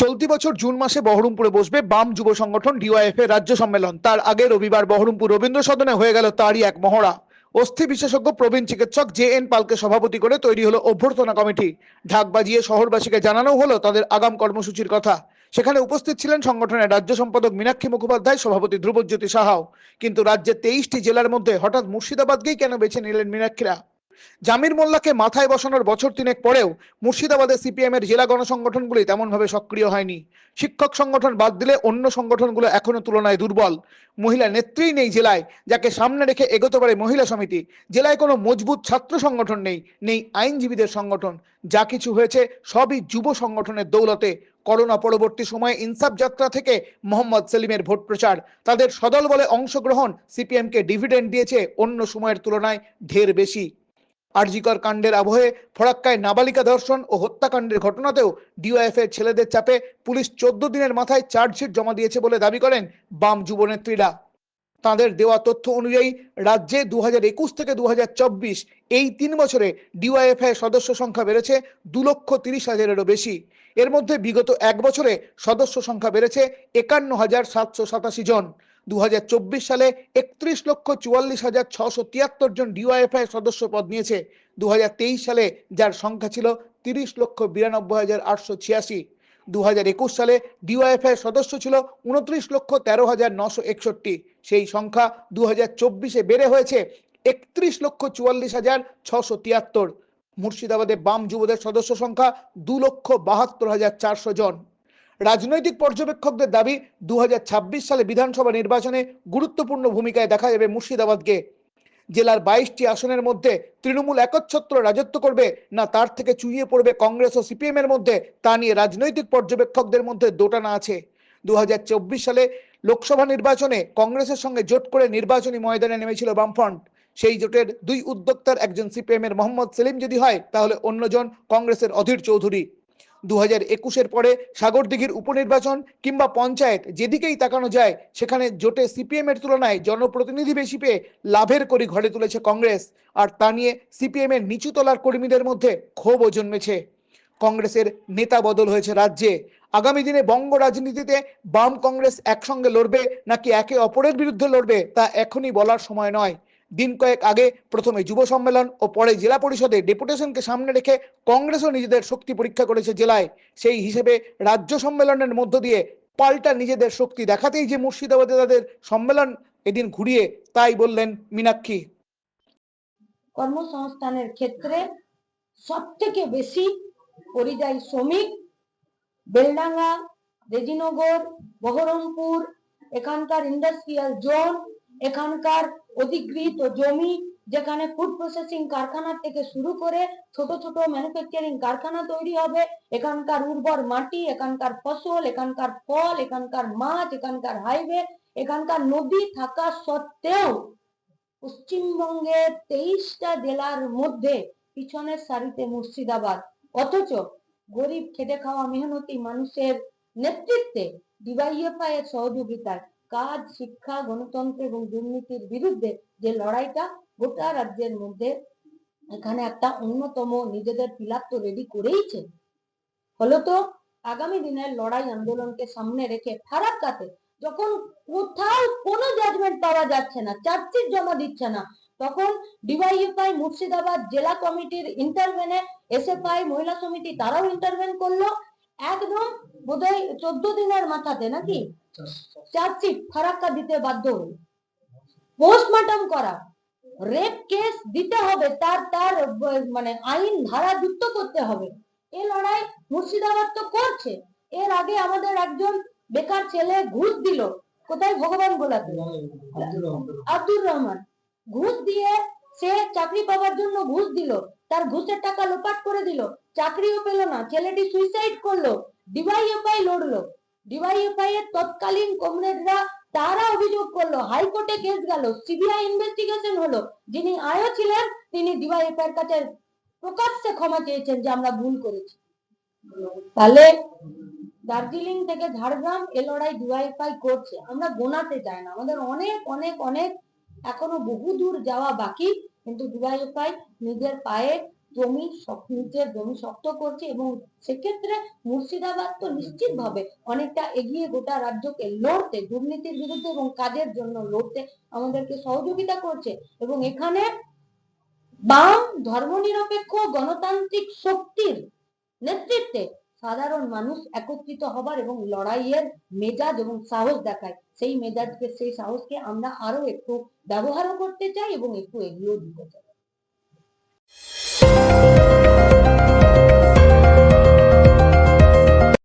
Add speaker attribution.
Speaker 1: চলতি বছর জুন মাসে বহরমপুরে বসবে বাম যুব সংগঠন ডিওয়াইএফ এর রাজ্য সম্মেলন। তার আগে রবিবার বহরমপুর রবীন্দ্র সদনে হয়ে গেল তারই এক মহড়া। অস্থি বিশেষজ্ঞ প্রবীণ চিকিৎসক জে এন পালকে সভাপতি করে তৈরি হলো অভ্যর্থনা কমিটি। ঢাক বাজিয়ে শহরবাসীকে জানানো হলো তাদের আগাম কর্মসূচির কথা। সেখানে উপস্থিত ছিলেন সংগঠনের রাজ্য সম্পাদক মীনাক্ষী মুখোপাধ্যায়, সভাপতি ধ্রুবজ্যোতি সাহাও। কিন্তু রাজ্যের তেইশটি জেলার মধ্যে হঠাৎ মুর্শিদাবাদকেই কেন বেছে নিলেন মীনাক্ষীরা? জামির মোল্লাকে মাথায় বসানোর বছর তিনেক পরেও মুর্শিদাবাদে সিপিএম এর জেলা গণসংগঠনগুলি তেমনভাবে সক্রিয় হয়নি। শিক্ষক সংগঠন বাদ দিলে অন্য সংগঠনগুলো এখনও তুলনায় দুর্বল। মহিলা নেত্রী নেই জেলায়, যাকে সামনে রেখে এগোতে পারে মহিলা সমিতি। জেলায় কোনো মজবুত ছাত্র সংগঠন নেই নেই আইনজীবীদের সংগঠন। যা কিছু হয়েছে সবই যুব সংগঠনের দৌলতে। করোনা পরবর্তী সময়ে ইনসাফ যাত্রা থেকে মোহাম্মদ সেলিমের ভোট প্রচার। তাদের সদল বলে অংশগ্রহণ সিপিএমকে ডিভিডেন্ড দিয়েছে অন্য সময়ের তুলনায় ঢের বেশি। আরজিকর কাণ্ডের আবহে ফরাক্কায় নাবালিকা ধর্ষণ ও হত্যাকাণ্ডের ঘটনাতেও ডিওএফ এর ছেলেদের চাপে পুলিশ চোদ্দ দিনের মাথায় চার্জশিট জমা দিয়েছে বলে দাবি করেন বাম যুবনেত্রীরা তাদের দেওয়া তথ্য অনুযায়ী, রাজ্যে দু একুশ থেকে দু হাজার চব্বিশ এই তিন বছরে ডিওয়াইএফ এর সদস্য সংখ্যা বেড়েছে দু লক্ষ তিরিশ হাজারেরও বেশি। এর মধ্যে বিগত এক বছরে সদস্য সংখ্যা বেড়েছে একান্ন হাজার সাতশো সাতাশি জন। দু হাজার চব্বিশ সালে একত্রিশ লক্ষ চুয়াল্লিশ হাজার ছশো তিয়াত্তর জন ডিওয়াইএফআই সদস্য পদ নিয়েছে। দু হাজার তেইশ সালে যার সংখ্যা ছিল তিরিশ লক্ষ বিরানব্বই হাজার আটশো ছিয়াশি। দু সালে ডিওয়াইএফআই সদস্য ছিল উনত্রিশ লক্ষ তেরো হাজার নশো একষট্টি। সেই সংখ্যা দু চব্বিশে বেড়ে হয়েছে একত্রিশ লক্ষ চুয়াল্লিশ হাজার ছশো তিয়াত্তর। মুর্শিদাবাদে বাম যুবদের সদস্য সংখ্যা দু লক্ষ বাহাত্তর হাজার চারশো জন। রাজনৈতিক পর্যবেক্ষকদের দাবি দু হাজার ছাব্বিশ সালে বিধানসভা নির্বাচনে গুরুত্বপূর্ণ ভূমিকায় দেখা যাবে মুর্শিদাবাদকে। জেলার বাইশটি আসনের মধ্যে তৃণমূল একচ্ছত্র রাজত্ব করবে না তার থেকে চুইয়ে পড়বে কংগ্রেস ও সিপিএম এর মধ্যে, তা নিয়ে রাজনৈতিক পর্যবেক্ষকদের মধ্যে দোটানা আছে। দু হাজার চব্বিশ সালে লোকসভা নির্বাচনে কংগ্রেসের সঙ্গে জোট করে নির্বাচনী ময়দানে নেমেছিল বামফ্রন্ট। সেই জোটের দুই উদ্যোক্তার একজন সিপিএম এর মোহাম্মদ সেলিম যদি হয়, তাহলে অন্যজন কংগ্রেসের অধীর চৌধুরী। দু হাজার একুশের পরে সাগরদিঘির উপনির্বাচন কিংবা পঞ্চায়েত যেদিকেই তাকানো যায়, সেখানে জোটে সিপিএম এর তুলনায় জনপ্রতিনিধি বেশি পেয়ে লাভের করি ঘরে তুলেছে কংগ্রেস। আর তা নিয়ে সিপিএম এর নিচু তলার কর্মীদের মধ্যে ক্ষোভও জন্মেছে। কংগ্রেসের নেতা বদল হয়েছে রাজ্যে। আগামী দিনে বঙ্গ রাজনীতিতে বাম কংগ্রেস একসঙ্গে লড়বে নাকি একে অপরের বিরুদ্ধে লড়বে, তা এখনই বলার সময় নয়। দিন কয়েক আগে প্রথমে যুব সম্মেলন ও পরে জেলা পরিষদে ডেপুটেশনকে সামনে রেখে কংগ্রেসও নিজেদের শক্তি পরীক্ষা করেছে জেলায়। সেই হিসেবে রাজ্য সম্মেলনের মধ্য দিয়ে পাল্টা নিজেদের শক্তি দেখাতেই যে মুর্শিদাবাদে তাদের সম্মেলন এদিন ঘুরিয়ে তাই বললেন মীনাক্ষী।
Speaker 2: কর্মসংস্থানের ক্ষেত্রে সব থেকে বেশি পরিযায়ী শ্রমিক বেলডাঙ্গা, রেজিনগর, বহরমপুর, এখানকার ইন্ডাস্ট্রিয়াল জোন, এখানকার অধিগৃহীত জমি যেখানে ফুড প্রসেসিং কারখানা থেকে শুরু করে ছোট ছোট ম্যানুফ্যাকচারিং কারখানা তৈরি হবে। এখানকার উর্বর মাটি, এখানকার ফসল, এখানকার ফল, এখানকার মাছ, এখানকার হাইওয়ে এখানকার নদী থাকা সত্ত্বেও পশ্চিমবঙ্গের তেইশটা জেলার মধ্যে পিছনের সারিতে মুর্শিদাবাদ। অথচ গরিব খেটে খাওয়া মেহনতি মানুষের নেতৃত্বে ডিওয়াইএফআই এর সহযোগিতায় কাজ, শিক্ষা, গণতন্ত্র এবং দুর্নীতির বিরুদ্ধে যে লড়াইটা, গোটা রাজ্যের মধ্যে এখানে একটা অন্যতম নিজেদের পিলার তো রেডি করেইছে। ফলত আগামী দিনের লড়াই আন্দোলনকে সামনে রেখে ফারাক্কাতে যখন কোথাও কোনো জাজমেন্ট পাওয়া যাচ্ছে না, চার্জশিট জমা দিচ্ছে না, তখন ডিওয়াইএফআই মুর্শিদাবাদ জেলা কমিটির ইন্টারভেনে এসএফআই মহিলা সমিতি তারাও ইন্টারভেন করল। একদম বোধহয় চোদ্দ দিনের মাথাতে নাকি? চার্জশিট ফারাক্কা দিতে বাধ্য হল পোস্টমর্টম করা। রেপ কেস দিতে হবে, তার তার মানে আইন ধারা যুক্ত করতে হবে। এই লড়াই মুর্শিদাবাদ তো করছে। এর আগে আমাদের একজন বেকার ছেলে ঘুষ দিল। কোথায়? ভগবান গোলাতে আব্দুর রহমান। ঘুষ দিয়ে সে চাকরি পাওয়ার জন্য ঘুষ দিল। তার ঘুষের টাকা লোপাট করে দিল। চাকরিও পেল না। ছেলেটি সুইসাইড করল। ডিওয়াইএফআই লড়লো। ডিওয়াইএফআই এর তৎকালীন কমরেডরা তারা অভিযোগ করল, হাইকোর্টে কেস গেল। সিবিআই ইনভেস্টিগেশন হলো। যিনি আয়ও ছিলেন, তিনি ডিওয়াইএফআই এর কাছে প্রকাশ্যে ক্ষমা চেয়েছেন যে আমরা ভুল করেছি। তাহলে দার্জিলিং থেকে ঝাড়গ্রাম এ লড়াই ডিওয়াইএফআই করছে। আমরা গোনাতে চাই না। আমাদের অনেক অনেক অনেক এখনও বহু দূর যাওয়া বাকি। কিন্তু ডিওয়াইএফআই নিজের পায়ে জমি নিজের জমি শক্ত করছে এবং সেক্ষেত্রে মুর্শিদাবাদ তো নিশ্চিতভাবে অনেকটা এগিয়ে গোটা রাজ্যকে লড়তে দুর্নীতির বিরুদ্ধে এবং কাজের জন্য লড়তে আমাদেরকে সহযোগিতা করছে এবং এখানে বাম ধর্মনিরপেক্ষ গণতান্ত্রিক শক্তির নেতৃত্বে সাধারণ মানুষ একত্রিত হবার এবং লড়াইয়ের মেজাজ এবং সাহস দেখায়। সেই মেজাজকে, সেই সাহসকে আমরা আরও একটু ব্যবহারও করতে চাই এবং একটু এগিয়েও দিতে চাই।